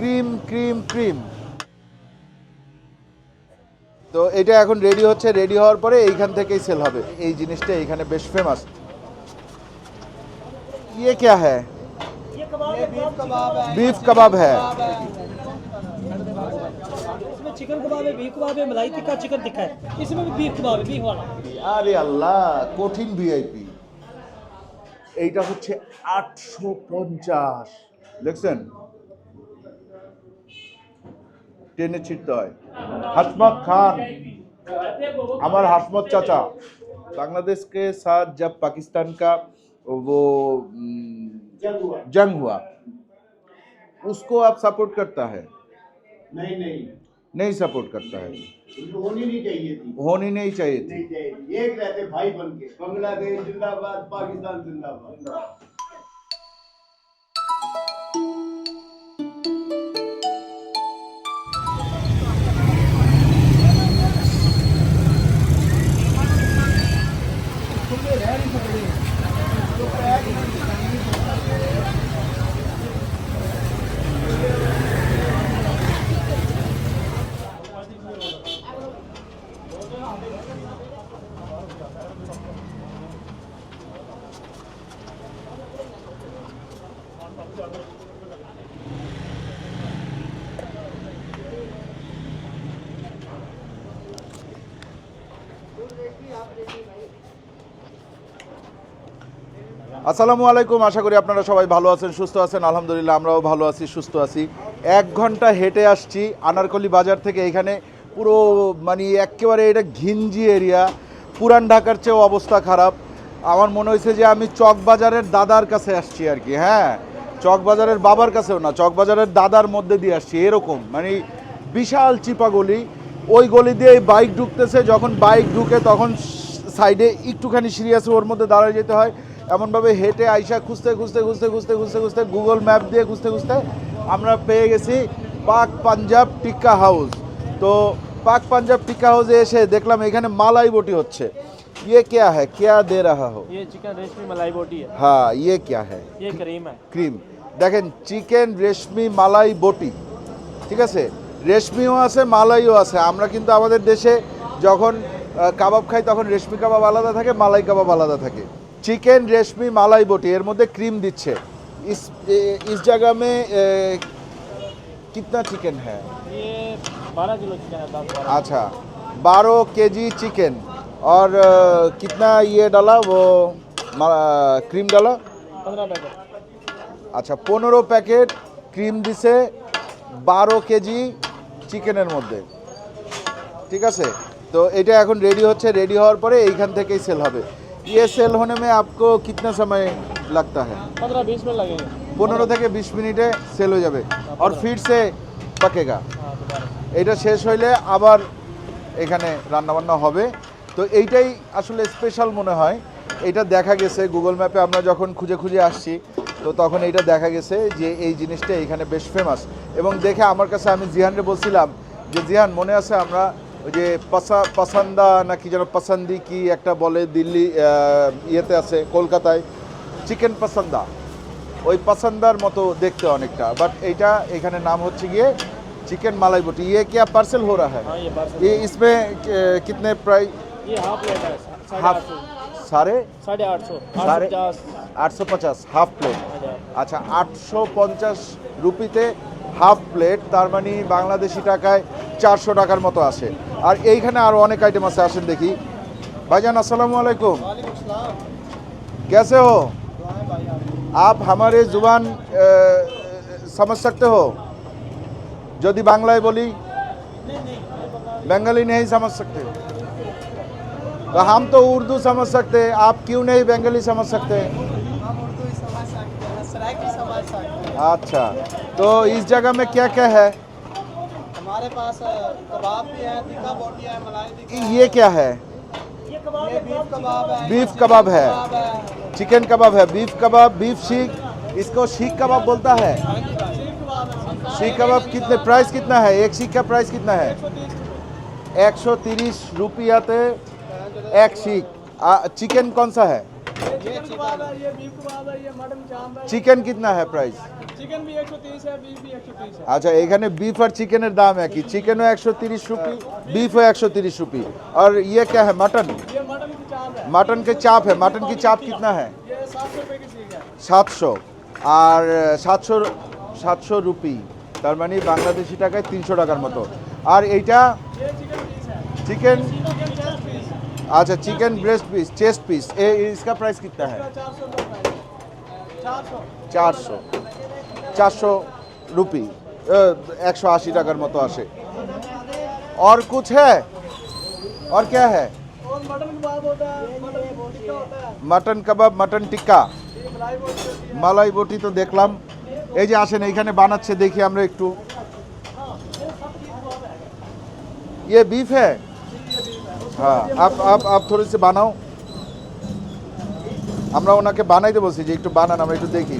Cream cream cream তো এটা এখন রেডি হচ্ছে রেডি হওয়ার পরে এইখান থেকেই সেল হবে এই জিনিসটা এইখানে বেশ ফেমাস ये क्या है बीफ कबाब है इसमें चिकन कबाब है बीफ कबाब है मलाई टिक्का चिकन टिक्का है इसमें भी बीफ कबाब है बीफ वाला আরে আল্লাহ কঠিন ভিআইপি এইটা হচ্ছে আটশো পঞ্চাশ দেখছেন টেনে ছিটতে হয় हसमत खान हमारा हसमत चाचा बांग्लादेश के साथ जब पाकिस्तान का वो हम्म, जंग हुआ उसको आप सपोर्ट करता है नहीं नहीं नहीं सपोर्ट करता है उनको होनी नहीं चाहिए थी होनी नहीं चाहिए थी नहीं चाहिए थी। एक रहते भाई बन के बांग्लादेश जिंदाबाद पाकिस्तान जिंदाबाद আসসালামু আলাইকুম, আশা করি আপনারা সবাই ভালো আছেন, সুস্থ আছেন। আলহামদুলিল্লাহ, আমরাও ভালো আছি, সুস্থ আছি। এক ঘণ্টা হেঁটে আসছি আনারকলি বাজার থেকে, এখানে পুরো মানে একেবারে এটা ঘিঞ্জি এরিয়া। পুরান ঢাকার চেয়েও অবস্থা খারাপ। আমার মনে হয়েছে যে আমি চকবাজারের দাদার কাছে আসছি আর কি হ্যাঁ। চকবাজারের বাবার কাছেও না চকবাজারের দাদার মধ্যে দিয়ে আসছি এরকম মানে বিশাল চিপা গলি ওই গলি দিয়ে বাইক ঢুকতেছে যখন বাইক ঢুকে তখন সাইডে একটুখানি সিরিয়াস ওর মধ্যে দাঁড়ায় যেতে হয় এমনভাবে হেঁটে আইসা খুঁজতে খুঁজতে খুঁজতে খুঁজতে খুঁজতে খুঁজতে গুগল ম্যাপ দিয়ে খুঁজতে খুঁজতে আমরা পেয়ে গেছি পাক পাঞ্জাব টিক্কা হাউস তো পাক পাঞ্জাব টিক্কা হাউসে এসে দেখলাম এখানে মালাই বটি হচ্ছে ইয়ে क्या है क्या दे रहा हो ये चिकन रेशमी मलाई बोटी है हाँ ये क्या है ये क्रीम है ক্রিম দেখেন চিকেন রেশমি মালাই বটি ঠিক আছে রেশমিও আছে মালাইও আছে আমরা কিন্তু আমাদের দেশে যখন আহ, কাবাব খাই তখন রেশমি কাবাব আলাদা থাকে মালাই কাবাব আলাদা থাকে চিকেন রেশমি মালাই বটি এর মধ্যে ক্রিম দিচ্ছে ইস এ- ইস জায়গা মে এ, কিতনা চিকেন হ্যাঁ ये बारह किलो चिकन है दस बारह अच्छा बारह के जी चिकन और अ, कितना ये डाला वो मा- क्रीम डाला पंद्रह पैकेट আচ্ছা পনেরো প্যাকেট ক্রিম দিছে বারো কেজি চিকেনের মধ্যে ঠিক আছে তো এটা এখন রেডি হচ্ছে রেডি হওয়ার পরে এইখান থেকেই সেল হবে ইয়ে সেল होने में आपको कितना समय लगता है पंद्रह बीस मिनट लगेंगे পনেরো থেকে বিশ মিনিটে সেল হয়ে যাবে আর ফির সে পাকেগা हाँ दोबारा এটা শেষ হইলে আবার এখানে রান্নাবান্না হবে তো এইটাই আসলে স্পেশাল মনে হয় এটা দেখা গেছে গুগল ম্যাপে আমরা যখন খুঁজে খুঁজে আসছি তো তখন এইটা দেখা গেছে যে এই জিনিসটা এখানে বেশ ফেমাস এবং দেখে আমার কাছে আমি জিহানরে বলছিলাম যে জিহান মনে আছে আমরা ওই যে পাসা পাসান্দা নাকি যেন পাসান্দি কি একটা বলে দিল্লি ইয়েতে আছে কলকাতায়? চিকেন পাসান্দা। ওই পাসান্দার মতো দেখতে অনেকটা। বাট এইটা এখানে নাম হচ্ছে গিয়ে চিকেন মালাই বটি ইয়ে কি পার্সেল হো রা হ্যাঁ ইয়ে ইসমে কিতনে প্রায় হাফ इसमें अ, कितने प्राइस ये हाफ प्लेट है साढ़े हाफ आठ सौ साढ़े साढ़े आठ सौ आठ सौ साढ़े पचास আটশো পঞ্চাশ হাফ প্লেট हजार আচ্ছা আটশো পঞ্চাশ রুপিতে হাফ প্লেট তার মানে বাংলাদেশি টাকায় চারশো টাকার মতো আসে আর এইখানে আরও অনেক আইটেম আছে আসেন দেখি ভাইজান আসসালামু আলাইকুম कैसे हो आप हमारे जुबान अ, समझ सकते हो যদি বাংলায় বলি बंगाली नहीं समझ सकते तो हम तो उर्दू समझ सकते हैं। आप क्यों नहीं बंगाली समझ सकते? अच्छा तो इस जगह में क्या क्या है? हमारे पास कबाब भी है टिक्का बोटी है मलाई ये क्या है? ये बीफ कबाब है बीफ कबाब है। चिकन कबाब है। बीफ कबाब बीफ सीख इसको सीख कबाब बोलता है। सीख कबाब कितने प्राइस कितना है? एक सीख का प्राइस कितना है? एक सौ तीस रुपयाते এক सीख চিকেন कौन सा है? চিকেন কিতনা হ্যাঁ প্রাইস আচ্ছা এখানে বিফ আর চিকেনের দাম একই চিকেনও একশো তিরিশ রুপি বিফও একশো তিরিশ রুপি আর ইয়ে ক্যা হ্যাঁ মটন মটন চাপ হ্যাঁ মটন কি চাপ কিতনা হ্যাঁ সাতশো আর সাতশো সাতশো রুপি তার মানে বাংলাদেশি টাকায় তিনশো টাকার মতো আর এইটা চিকেন अच्छा chicken breast piece chest piece ए इसका प्राइस कितना है चार सौ रुपये चार सौ চারশো চারশো রুপি একশো আশি টাকার মতো আসে और कुछ है और क्या है और मटन कबाब होता है मटन टिक्का होता है মাটন কাবাব মাটন টিক্কা ये मलाई बोटी होती है মালাই বটি তো দেখলাম এই যে আসেন এইখানে বানাচ্ছে দেখি আমরা একটু ये बीफ है हाँ आप आप आप थोड़े से বানাও আমরা ওনাকে বানাইতে বলছি যে একটু বানান আমরা একটু দেখি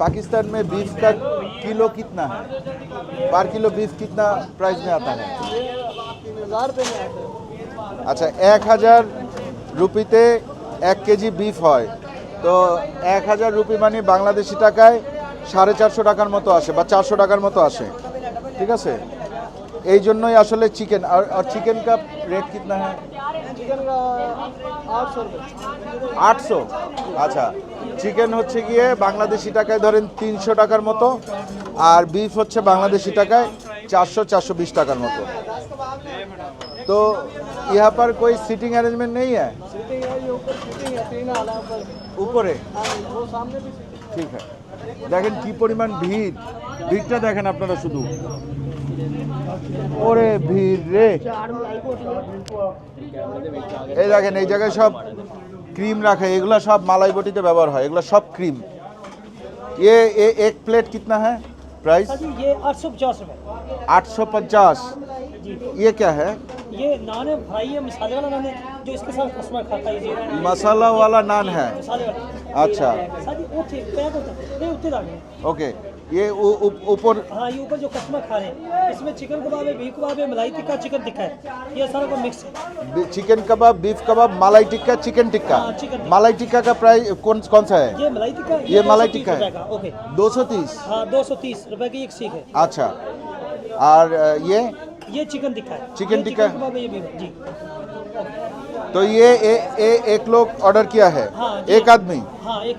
पाकिस्तान में बीफ का किलो कितना है पर किलो बीफ कितना प्राइस में आता है तीन हज़ार रुपये में आते हैं আচ্ছা এক হাজার রুপিতে এক কেজি বিফ হয় তো এক হাজার রুপি মানে বাংলাদেশি টাকায় সাড়ে চারশো টাকার মতো আসে বা চারশো টাকার মতো আসে ঠিক আছে এই জন্যই আসলে চিকেন আর আর চিকেন का রেট कितना है चिकन का आठ सौ रुपये আটশো আচ্ছা চিকেন হচ্ছে গিয়ে বাংলাদেশি টাকায় ধরেন তিনশো টাকার মতো আর বিফ হচ্ছে বাংলাদেশি টাকায় চারশো চারশো বিশ টাকার মতো तो यहाँ पर कोई सीटिंग अरेंजमेंट नहीं है सीटिंग है ये ऊपर सीटिंग है तीन आला ऊपर উপরে हाँ, वो सामने भी सीटिंग ঠিক আছে দেখেন কি পরিমাণ ভিড় ভিড়টা দেখেন আপনারা শুধু ওরে ভিড় রে এই দেখেন এই জায়গায় সব ক্রিম রাখে এগুলা সব মালাই বটিতে ব্যবহার হয় এগুলা সব ক্রিম ये ये एक प्लेट कितना है प्राइस सर जी ये आठ सौ पचास रुपये आठ सौ पचास ये क्या है ये नान है फ्राई है मसाले वाला नान है जो इसके साथ कस्टमर खाता है ये मसाला वाला नान है मसाले वाला अच्छा सर जी उठे पैक होता है नहीं उठे दाने ओके ये ऊपर हाँ ये ऊपर जो कस्टमर खा रहे हैं इसमें चिकन कबाब है बीफ कबाब है मलाई टिक्का चिकन टिक्का है। ये सारा को मिक्स है। चिकन कबाब बीफ कबाब मलाई टिक्का चिकन टिक्का। हाँ, चिकन टिक्का। मलाई टिक्का का प्राइस कौन कौन सा है? ये मलाई टिक्का ये मलाई टिक्का है। रुपए का ओके। 230 हाँ दो सौ तीस रुपए की एक सीख है। अच्छा। और ये? ये चिकन टिक्का है। चिकन टिक्का? तो ये ए, ए, एक लोग ऑर्डर किया है। हाँ, एक आदमी? हाँ एक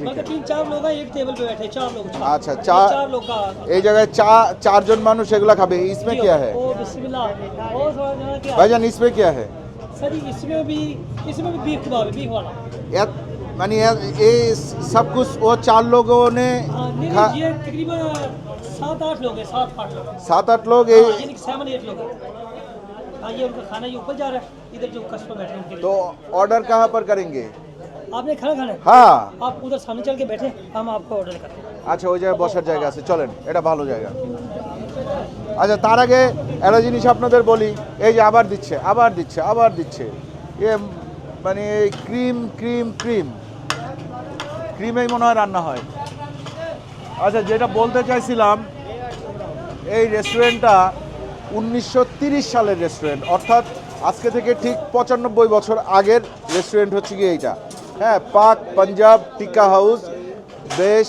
मतलब तीन चार लोग हैं एक टेबल पे बैठे चार लोग अच्छा, ये चार- चार लोग का এই জায়গায় চা চারজন মানুষ এগুলা খাবে इसमें जी, क्या है ओ बिस्मिल्लाह और थोड़ा जरा क्या भाईजान इसमें क्या है सर जी इसमें भी इसमें भी बीफ कबाब है बीफ वाला यार मानी यार ये सब कुछ वो चार लोगों ने हाँ नहीं खा नहीं, ये तकरीबन सात आठ लोग हैं सात आठ लोग सात आठ लोग हाँ, ये यानी कि सेवन एट लोग हैं हाँ ये उनका खाना ये ऊपर जा रहा है इधर जो कस्टमर बैठे हैं उनके तो लिए ऑर्डर कहाँ पर करेंगे आपने खाना खाना है हाँ आप उधर सामने चल के बैठे हम आपको ऑर्डर करते हैं আচ্ছা ওই জায়গায় বসার জায়গা আছে চলেন এটা ভালো জায়গা আচ্ছা তার আগে একটা জিনিস আপনাদের বলি এই যে আবার দিচ্ছে আবার দিচ্ছে আবার দিচ্ছে এ মানে এই ক্রিম ক্রিম ক্রিম ক্রিমেই মনে হয় রান্না হয় আচ্ছা যেটা বলতে চাইছিলাম এই রেস্টুরেন্টটা উনিশশো সালের রেস্টুরেন্ট অর্থাৎ আজকে থেকে ঠিক পঁচানব্বই বছর আগের রেস্টুরেন্ট হচ্ছে গিয়ে এইটা হ্যাঁ পাক পাঞ্জাব টিকা হাউস বেশ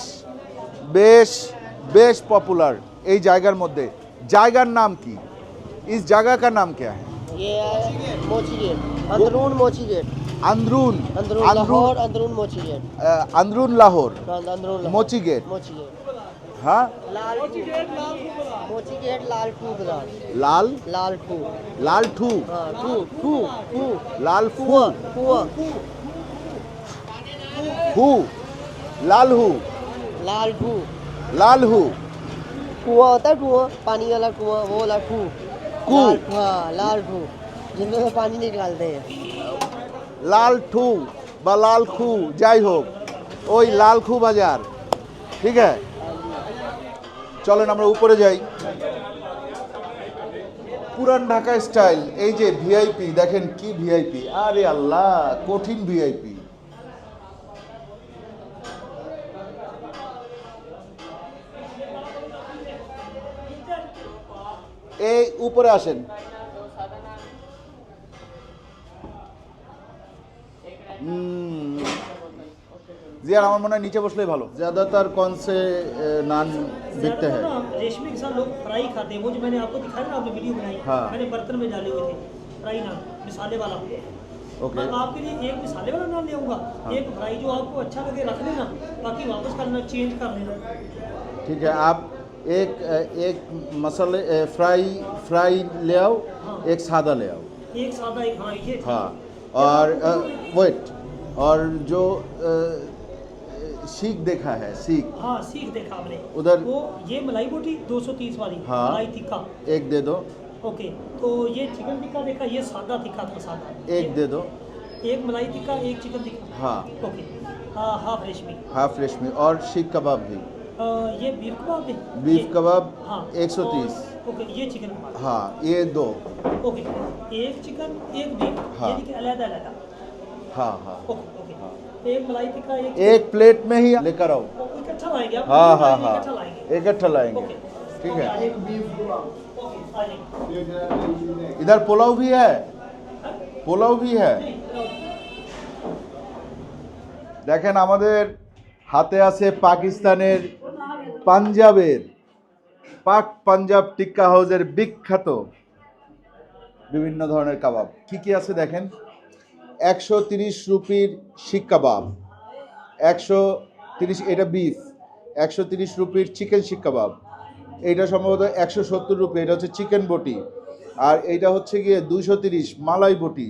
বেশ বেশ পপুলার এই জায়গার মধ্যে জায়গার নাম কি ইস জায়গা का नाम क्या है ये है मोची गेट अंदरून मोची गेट अंदरून अंदरून अंदरून लाहौर अंदरून मोची गेट अ, अंदरून लाहौर अंदरून लाहौर। मोची गेट मोची गेट हाँ लाल मोची गेट मोची गेट लाल टू बाजार लाल लाल टू लाल ठू हाँ टू टू टू लाल फू कुआ कुआ हू लाल हू लाल टू लाल हू कुआ होता है कुआ पानी वाला कुआ वो वाला टू कू। लाल- हाँ लाल टू जिनमें से पानी निकालते हैं লাল ঠু বা লাল খু যাই হোক ওই লাল খু বাজার ঠিক আছে চলেন আমরা উপরে যাই পুরান ঢাকা স্টাইল এই যে ভিআইপি দেখেন কি ভিআইপি আরে আল্লাহ কঠিন ভিআইপি এই উপরে আসেন হুম यार আমার মনে হয় নিচে বসলেই ভালো ज़्यादातर कौन से अ, नान बिकते हैं ज्यादातर ना रेशमी के साथ लोग फ्राई खाते हैं वो जो मैंने आपको दिखाया ना आपने वीडियो बनाई हाँ। मैंने बर्तन में डाले हुए थे फ्राई नान मिसाले वाला ओके मैं आपके लिए एक मिसाले वाला नान ले आऊंगा एक फ्राई जो आपको अच्छा लगे रख लेना बाकी वापस कर लेना चेंज कर लेना ठीक है आप एक एक मसाले फ्राई फ्राई ले आओ। एक सादा ले आओ। एक सादा एक हाँ ये हाँ और वेट और जो सीख देखा है सीख। हाँ सीख देखा आपने उधर- वो ये मलाई बोटी 230 वाली हाँ। मलाई टिक्का। एक दे दो। ओके तो ये चिकन टिक्का देखा ये सादा टिक्का था सादा। एक दे दो। एक मलाई टिक्का एक चिकन टिक्का। हाँ। ओके हाँ हाफ़ रेशमी हाफ़ रेशमी और सीख कबाब भी। ये बीफ कबाब है बीफ ये- कबाब हाँ 130 ओके ये चिकन कबाब हाँ ये दो ओके एक चिकन एक बीफ हाँ। यानी कि अलग अलग हाँ हाँ ओके ओके एक मलाई टिक्का एक एक प्लेट में ही लेकर आओ ओ, इकट्ठा लाएंगे आप हाँ हाँ इकट्ठा हाँ लाएंगे इकट्ठा लाएंगे ओके ठीक है ओके, आ जाएंगे इधर पुलाव भी है পোলাও ভি হ্যাঁ দেখেন আমাদের হাতে আছে পাকিস্তানের পাঞ্জাবের পাক পাঞ্জাব টিক্কা হাউসের বিখ্যাত বিভিন্ন ধরনের কাবাব। কি কি আছে দেখেন? একশো তিরিশ রুপির শিক কাবাব, একশো তিরিশ, এটা বিফ একশো তিরিশ রুপির চিকেন শিক কাবাব। এইটা সম্ভবত একশো সত্তর রুপি, এটা হচ্ছে চিকেন বটি। আর এইটা হচ্ছে গিয়ে দুশো তিরিশ মালাই বটি।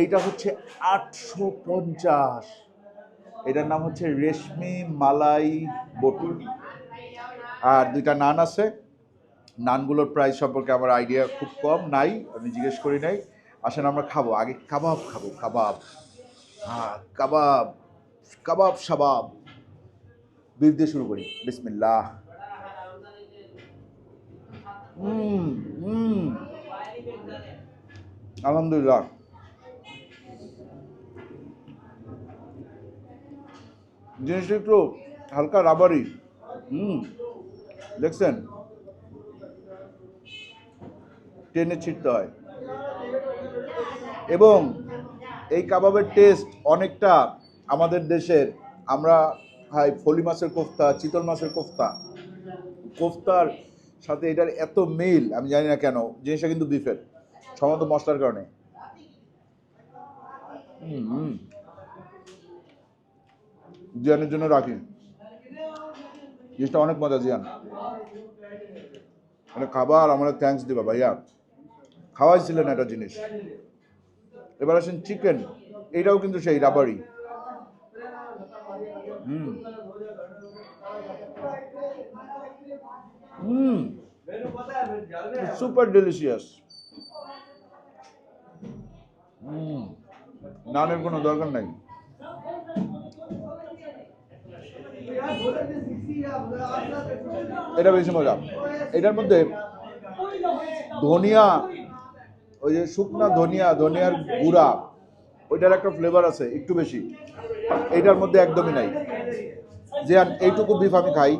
এইটা হচ্ছে আটশো পঞ্চাশ। এটার নাম হচ্ছে রেশমি মালাই বটি। আর দুইটা নান আছে। নানগুলোর প্রাইস সম্পর্কে আমার আইডিয়া খুব কম, নাই, আমি জিজ্ঞেস করি নাই। আসেন আমরা খাব। আগে কাবাব খাব, কাবাব। হ্যাঁ কাবাব কাবাব সাবাব। বিফ দিয়ে শুরু করি। বিসমিল্লাহ। হুম হুম। আলহামদুলিল্লাহ। জিনিসটা একটু হালকা রাবারি। হুম। দেখছেন? টেনে ছিটতে হয়। এবং এই কাবাবের টেস্ট অনেকটা আমাদের দেশের, আমরা খাই ফলি মাছের কোফতা, চিতল মাছের কোফতা। কোফতার সাথে এটার এত মিল, আমি জানি না কেন, জিনিসটা কিন্তু বিফের সম্ভবত মশলার কারণে। হুম। জন্য রাখি। জিনিসটা অনেক মজা, জিয়ান। মানে খাবার, আমরা থ্যাংকস দিবা, ভাইয়া। খাওয়াইছিলেন একটা জিনিস। এবার আসেন চিকেন এইটাও কিন্তু সেই রাবারি হুম। হুম। সুপার ডেলিশিয়াস হুম। নানের কোনো দরকার নাই। এটা বেশি মজা। এটার মধ্যে ধনিয়া, ওই যে শুকনা ধনিয়া, ধনিয়ার গুঁড়া, ওইটার একটা ফ্লেভার আছে, একটু বেশি। এইটার মধ্যে একদমই নাই। যে আন- এইটুকু বিফ আমি খাই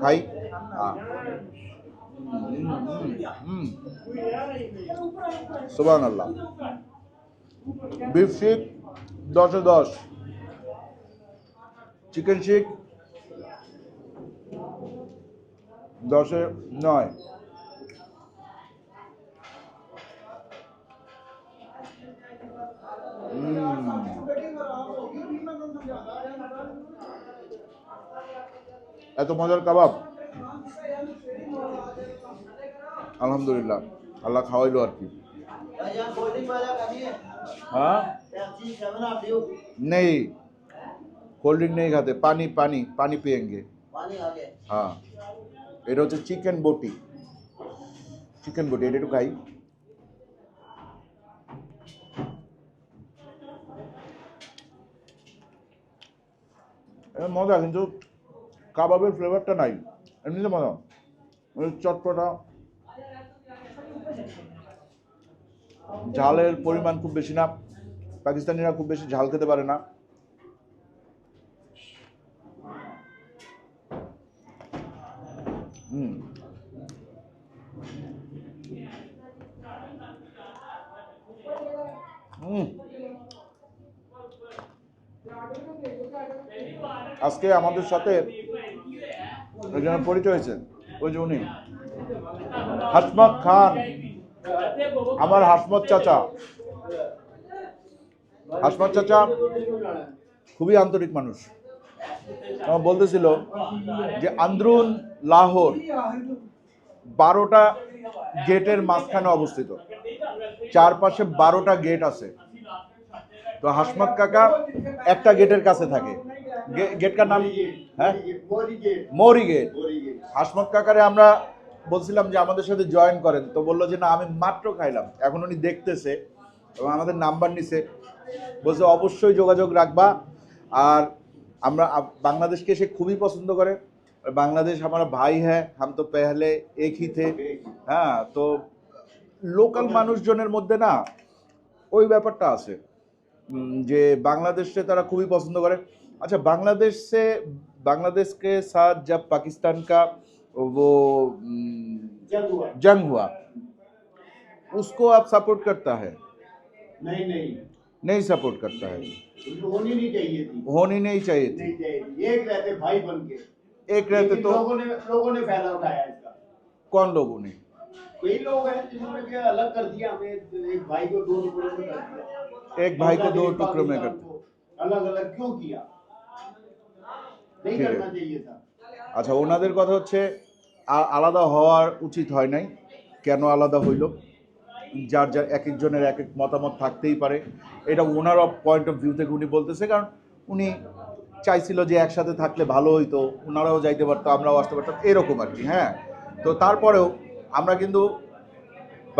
খাই সুবান আল্লাহ বিফ শিক দশে দশ। চিকেন শিক দশে নয় উম। এত মজার কাবাব আলহামদুলিল্লাহ আল্লাহ খাওয়াইলো আর কি हाँ नहीं कोल्ड ड्रिंक नहीं खाते पानी पानी पानी पियेंगे हाँ এটা হচ্ছে চিকেন বটি। চিকেন বটি, এটা একটু খাই। মজা, কিন্তু কাবাবের ফ্লেভারটা নাই। এমনিতে মজা। চটপটা। ঝালের পরিমাণ খুব বেশি না। পাকিস্তানিরা খুব বেশি ঝাল খেতে পারে না। হুম হুম আজকে আমাদের সাথে পরিচয় হয়েছে। ওই যে উনি। হাসমত খান। আমার হাসমত চাচা। হাসমত চাচা খুবই আন্তরিক মানুষ। আমার বলতেছিল যে আন্দ্রুন লাহোর বারোটা গেটের মাঝখানে অবস্থিত। চারপাশে বারোটা গেট আছে। তো হাসমত কাকা একটা গেটের কাছে থাকে। গেটকার নাম? হ্যাঁ? মৌরি গেট। হাসমত কাকারে আমরা বলছিলাম যে আমাদের সাথে জয়েন করেন। তো বলল যে, না, আমি মাত্র খাইলাম। এখন উনি দেখতেছে এবং আমাদের নাম্বার নিছে। বলছে, অবশ্যই যোগাযোগ রাখবা। আর আমরা আপ- বাংলাদেশকে সে খুবই পছন্দ করে আর বাংলাদেশ আমার ভাই হ্যাঁ হাম তো পেহলে এক হি থে হ্যাঁ তো লোকাল মানুষজনের মধ্যে না ওই ব্যাপারটা আছে উম, যে বাংলাদেশে তারা খুবই পছন্দ করে अच्छा बांग्लादेश से बांग्लादेश के साथ जब पाकिस्तान का वो उम, जंग हुआ जंग हुआ उसको आप सपोर्ट करता है नहीं नहीं नहीं सपोर्ट करता है उनको होनी नहीं चाहिए थी होनी नहीं चाहिए थी नहीं चाहिए थी एक रहते भाई बन के एक रहते लेकिन तो लोगों ने लोगों ने फायदा उठाया इसका कौन लोगों ने कई लोग हैं जिन्होंने क्या अलग कर दिया हमें एक भाई को दो टुकड़ों में कर दिया एक भाई को दो बांग्लादेश, टुकड़ों में कर पाकिस्तान को अलग अलग क्यों किया नहीं ठीक है। करना चाहिए था আচ্ছা ওনাদের কথা হচ্ছে আ- আলাদা হওয়ার উচিত হয় নাই কেন আলাদা হইল যার যার এক একজনের এক এক মতামত থাকতেই পারে। এটা ওনার অফ পয়েন্ট অফ ভিউ থেকে উনি বলতেছে, কারণ উনি চাইছিল যে একসাথে থাকলে ভালো হইতো ওনারাও যাইতে পারতো, আমরাও আসতে পারতাম, এরকম আর কি হ্যাঁ। তো তারপরেও আমরা কিন্তু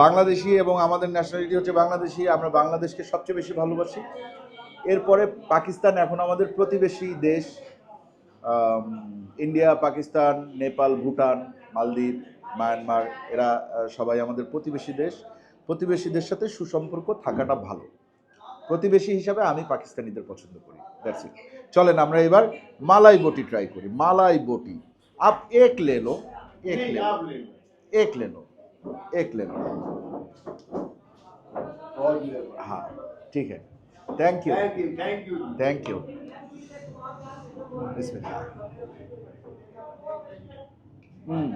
বাংলাদেশি এবং আমাদের ন্যাশনালিটি হচ্ছে বাংলাদেশি, আমরা বাংলাদেশকে সবচেয়ে বেশি ভালোবাসি। এরপরে পাকিস্তান এখন আমাদের প্রতিবেশী দেশ ইন্ডিয়া পাকিস্তান, নেপাল, ভুটান, মালদ্বীপ, মায়ানমার, এরা সবাই আমাদের প্রতিবেশী দেশ। প্রতিবেশীদের সাথে সুসম্পর্ক থাকাটা ভালো প্রতিবেশী হিসাবে আমি পাকিস্তানিদের পছন্দ করি দ্যাটস ইট চলেন আমরা এবার মালাই বটি ট্রাই করি মালাই বটি আপ এক লে লো এক नहीं লে आप ले लो এক ले लो एक ले लो और ले लो हाँ ठीक है thank you thank you thank you thank you बिस्मिल्लाह হুম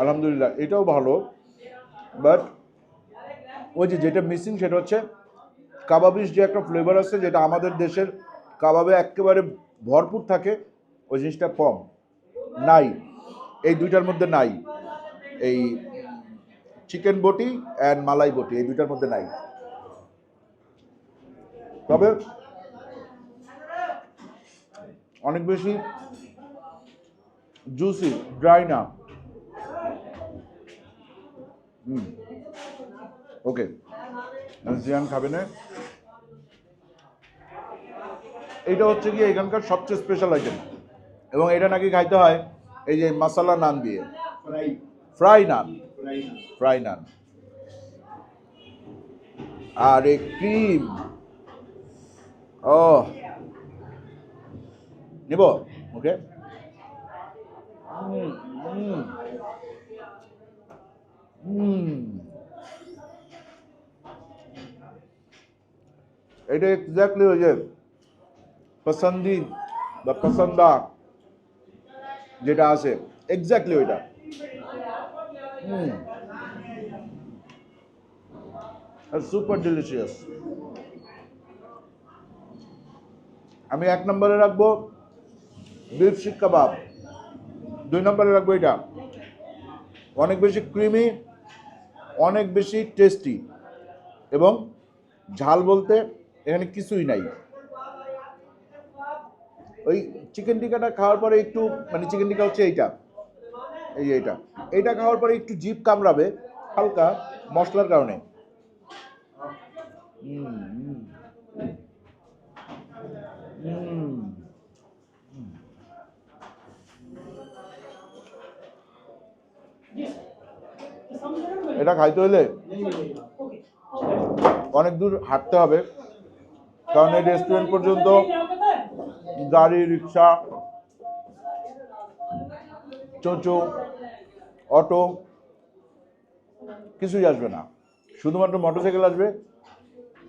আলহামদুলিল্লাহ, এটাও ভালো। বাট ওই যে যেটা মিসিং সেটা হচ্ছে কাবাবিস যে একটা ফ্লেভার আছে, যেটা আমাদের দেশের কাবাবে একেবারে ভরপুর থাকে, ওই জিনিসটা কম। নাই। এই দুইটার মধ্যে নাই। এই চিকেন বটি অ্যান্ড মালাই বটি, এই দুইটার মধ্যে নাই। তবে অনেক বেশি জুসি ড্রাই না। হুম। ওকে। জিয়ান খাবে না? এইটা হচ্ছে কি এখানকার সবচেয়ে স্পেশাল আইটেম এবং এটা নাকি খাইতে হয় এই যে মশালা নান দিয়ে। ফ্রাই নান ফ্রাই নান আর এই ক্রিম ও oh। নিব ওকে এটা এক্স্যাক্টলি ওই যে পসন্দি বা পসন্দা যেটা আছে এক্স্যাক্টলি ওইটা সুপার ডিলিশিয়াস আমি এক নম্বরে রাখব বিফ শিক কাবাব দুই নম্বরে রাখব এটা। অনেক বেশি ক্রিমি অনেক বেশি টেস্টি এবং ঝাল বলতে এখানে কিছুই নাই ওই চিকেন টিকাটা খাওয়ার পরে একটু মানে চিকেন টিকা হচ্ছে এইটা, এই এইটা এইটা খাওয়ার পরে একটু জিভ কামড়াবে, হালকা মশলার কারণে। হুম। এটা খাইতে হলে অনেক দূর হাঁটতে হবে। কারণ এই রেস্টুরেন্ট পর্যন্ত গাড়ি, রিক্সা চোচো অটো কিছুই আসবে না। শুধুমাত্র মোটরসাইকেল আসবে।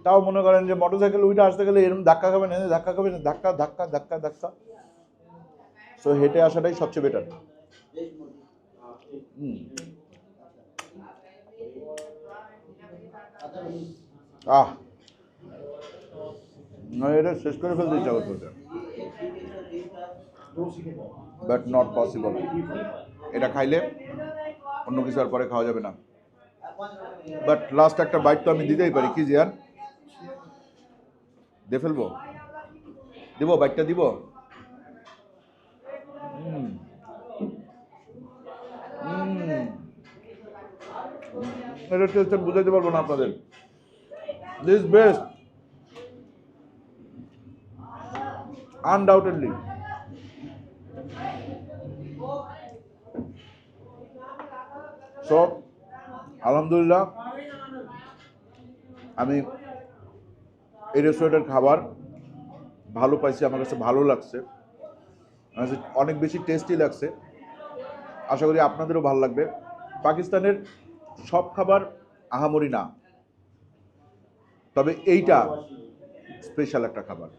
তাও মনে করেন যে মোটরসাইকেল উইটা আসতে গেলে এরকম ধাক্কা খাবেন এনে ধাক্কা খাবেন, ধাক্কা ধাক্কা ধাক্কা ধাক্কা। সো হেঁটে আসাটাই সবচেয়ে বেটার আহ। না, এটা শেষ করে ফেলতে ইচ্ছা করতো বাট নট পসিবল এটা খাইলে অন্য কিছু আর পরে খাওয়া যাবে না। বাট লাস্ট একটা বাইট তো আমি দিতেই পারি। কি জিয়ান? দিয়ে ফেলব? দিব? বাইকটা দিব? হুম। এটা টেস্ট বুঝাইতে পারব না আপনাদের। দিস বেস্ট আনডাউটেডলি সো আলহামদুলিল্লাহ, আমি এই রেস্টুরেন্টের খাবার ভালো পাইছি, আমার কাছে ভালো লাগছে। অনেক বেশি টেস্টি লাগছে। আশা করি আপনাদেরও ভালো লাগবে। পাকিস্তানের সব খাবার আহামরি না। তবে এইটা স্পেশাল একটা খাবার।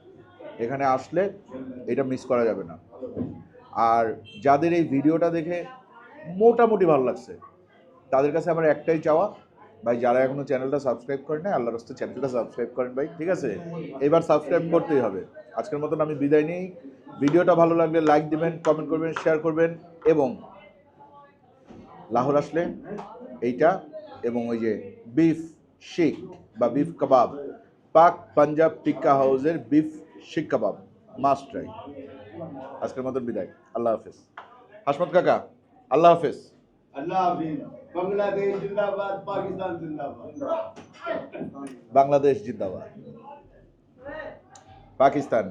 এখানে আসলে এটা মিস করা যাবে না। আর যাদের এই ভিডিওটা দেখে মোটামুটি ভালো লাগছে, তাদের কাছে আমার একটাই চাওয়া, ভাই যারা এখনও চ্যানেলটা সাবস্ক্রাইব করেন না আল্লাহর রাস্তে চ্যানেলটা সাবস্ক্রাইব করেন ভাই, ঠিক আছে? এবার সাবস্ক্রাইব করতেই হবে। আজকের মতন আমি বিদায় নিই। ভিডিওটা ভালো লাগলে লাইক দিবেন কমেন্ট করবেন শেয়ার করবেন, এবং লাহোর আসলে এইটা এবং ওই যে বিফ শিক বা বিফ কাবাব পাক পাঞ্জাব টিক্কা হাউসের বিফ শিক কাবাব মাস্ট ট্রাই আজকের মতন বিদায়। আল্লাহ হাফেজ। হাসমত কাকা আল্লাহ হাফেজ। হাফিজ। বাংলাদেশ জিন্দাবাদ পাকিস্তান জিন্দাবাদ। বাংলাদেশ জিন্দাবাদ। পাকিস্তান।